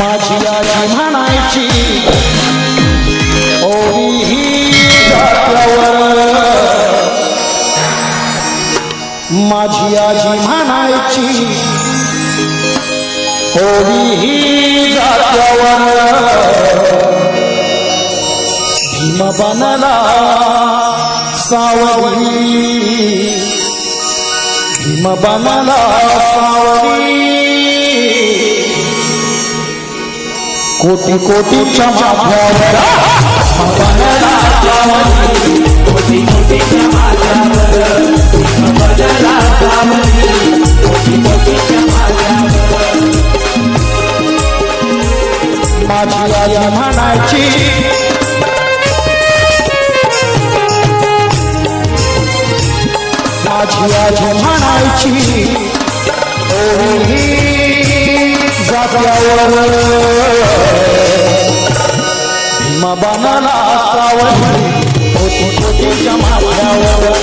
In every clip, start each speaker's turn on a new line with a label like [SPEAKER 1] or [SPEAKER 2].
[SPEAKER 1] माझी आजी म्हणायची ओवी ही माझी आजी म्हणायची ओवी ही जात्यावर भीम बनला सावरी भीम बनला सावरी कोटी कोटी माझी आई म्हणायची माझी आजी म्हणायची ओही जात्यावर भीम बनला सावली कोटी कोटीच्या माथ्यावर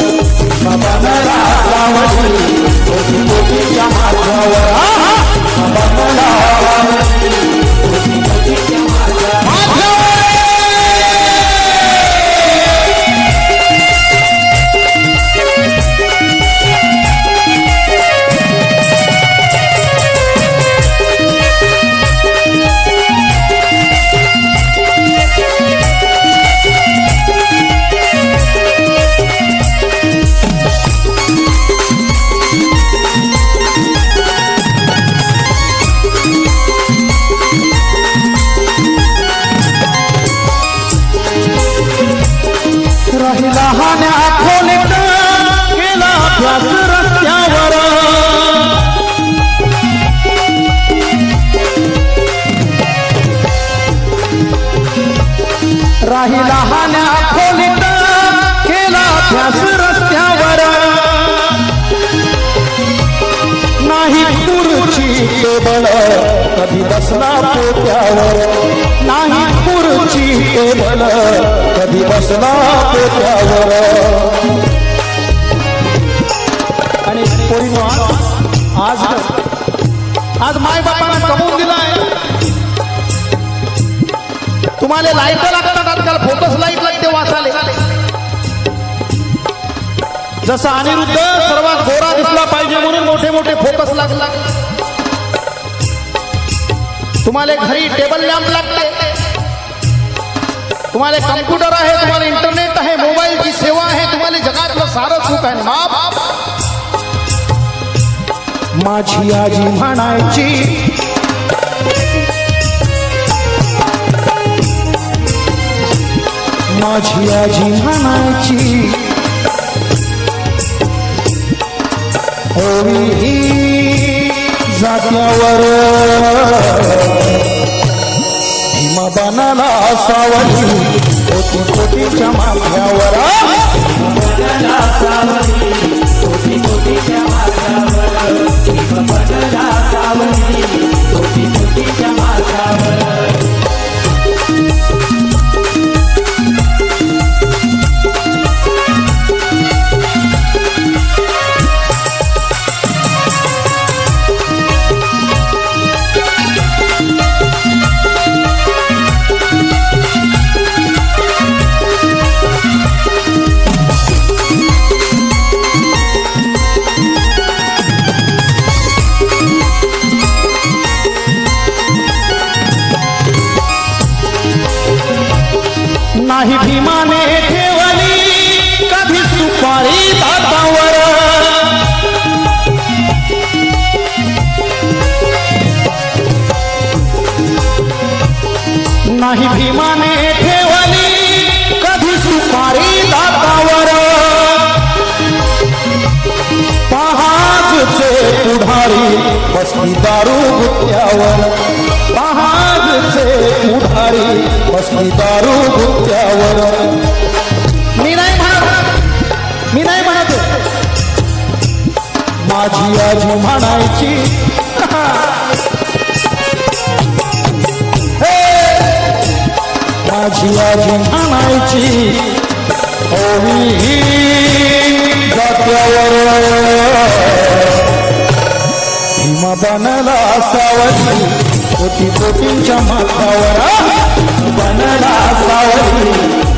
[SPEAKER 1] काही लहान्या खोलीत केला अभ्यास रस्त्यावर. नाही पुरुची टेबल कधी बसला पोत्यावर नाही पुरुची टेबल कधी बसला पोत्यावर आणि पोरीनो आज आज माय बापानं तुम्हाला लाइट लागतात आजकाल. फोकस लाइट लागते वाचाले जसं अनिरुद्ध सर्वात गोरा दिसला पाहिजे म्हणून मोठे मोठे फोकस लागला. तुम्हाला घरी टेबल लॅम्प लागते. तुम्हाला कम्प्युटर आहे तुम्हाला इंटरनेट आहे मोबाईलची सेवा आहे तुम्हाला जगातलं सारं सुख आहे. माप माझी आजी म्हणायची माझी आजी म्हणायची होळी ही जात्यावर भीम बनाला सावली कोटी कोटीच्या माथ्यावर. नाही भीमाने ठेवली कधी सुपारी दातावर? पहाजचे पुढारी बसली दारू गुत्यावर. पहाजचे पुढारी बसली दारू गुत्यावर. मी नाही म्हणत मी नाही म्हणत. माझी आजी म्हणायची माझी आजी म्हणायची ओवी जात्यावर भीमा बनला सावली कोटी कोटींच्या माथावर
[SPEAKER 2] बनला सावली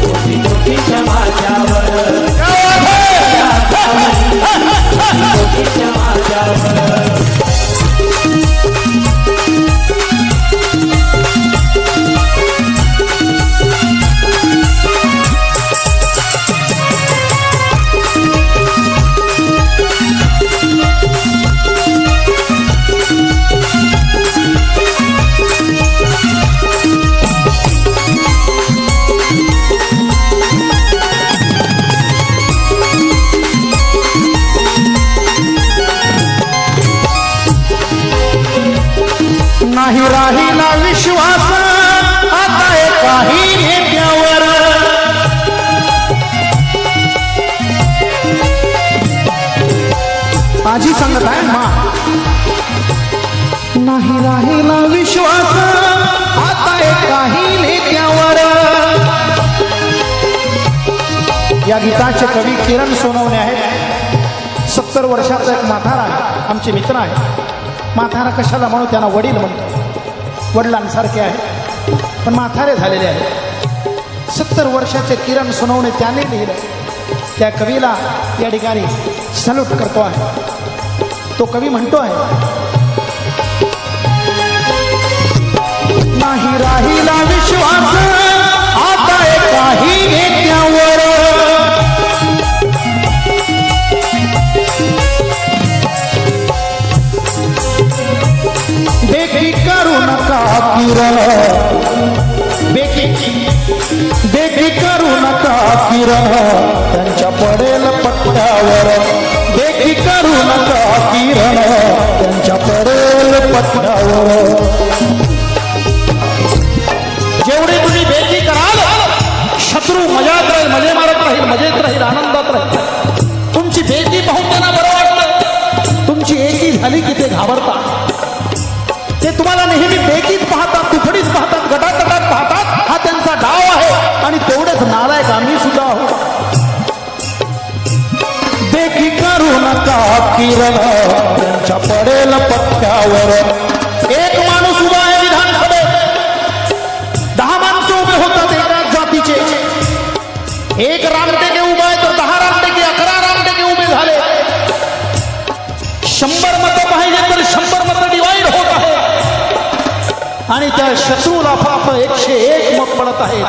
[SPEAKER 1] आजी सांगत आहे मा. नाही राहिला विश्वास आता काही नेत्यावर या गीताचे कवी किरण सोनवणे आहेत. सत्तर वर्षाचा एक माथारा आहे आमचे मित्र आहे. माथारा कशाला म्हणू त्यांना वडील म्हणतो. वडिलांसारखे आहे पण माथारे झालेले आहेत. सत्तर वर्षाचे किरण सोनवणे त्याने लिहिलं. त्या कवीला या ठिकाणी सल्यूट करतो आहे. तो कवी म्हणतो आहे नाही राहिला विश्वास आता काही नेत्यावर बेकी करू नका किरण? बेकी बेकी करू नका किरण? त्यांच्या पडेल पट्ट्यावर बेकी करू नका किरण. त्यांच्या पडेल पत्रावर जेवढी तुम्ही बेकी कराल शत्रू मजात राहील मजे मारत राहील मजेत राहील आनंदात राहील. तुमची बेकी पाहून त्यांना बरं वाटतं. तुमची एकी झाली की ते घाबरतात. ते तुम्हाला नेहमी बेकीच पाहतात तुकडीत पाहतात गटातटात पाहतात. हा त्यांचा डाव आहे. किरण त्यांच्या पडेल पत्त्यावर एक माणूस उभा आहे विधानसभेत. दहा माणसं उभे होतात एकाच जातीचे. एक रामटेके उभा आहे तर दहा रामटेके अकरा रामटेके उभे झाले. शंभर मतं पाहिजे तर शंभर मतं डिवाईड होत आहे. आणि त्या शत्रूला पाप एकशे एक मत पडत आहे.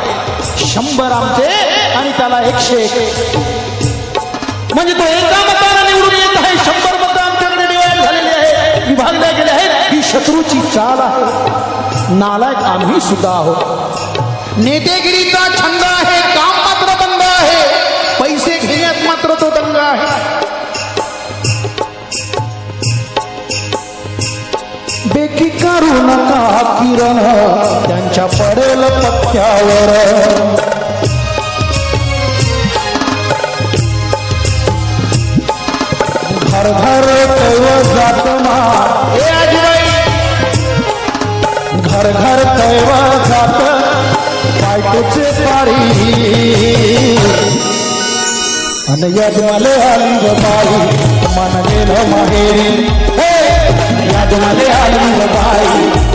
[SPEAKER 1] शंभर आमचे आणि त्याला एकशे एक. म्हणजे तो एका आहे नालायक आम्ही सुद्धा आहोत नेतेगिरीचा छंद आहे काम मात्र बंद आहे पैसे घेण्यात मात्र तो दंग आहे बेकी करू नका किरण, त्यांच्या पडेल पत्त्यावर घर घर कैव जात मा સાત પાઇટ છે પારી અને યજમલે આનંદ ભાઈ મન મેલ મહેરી યાદ મને આનંદ ભાઈ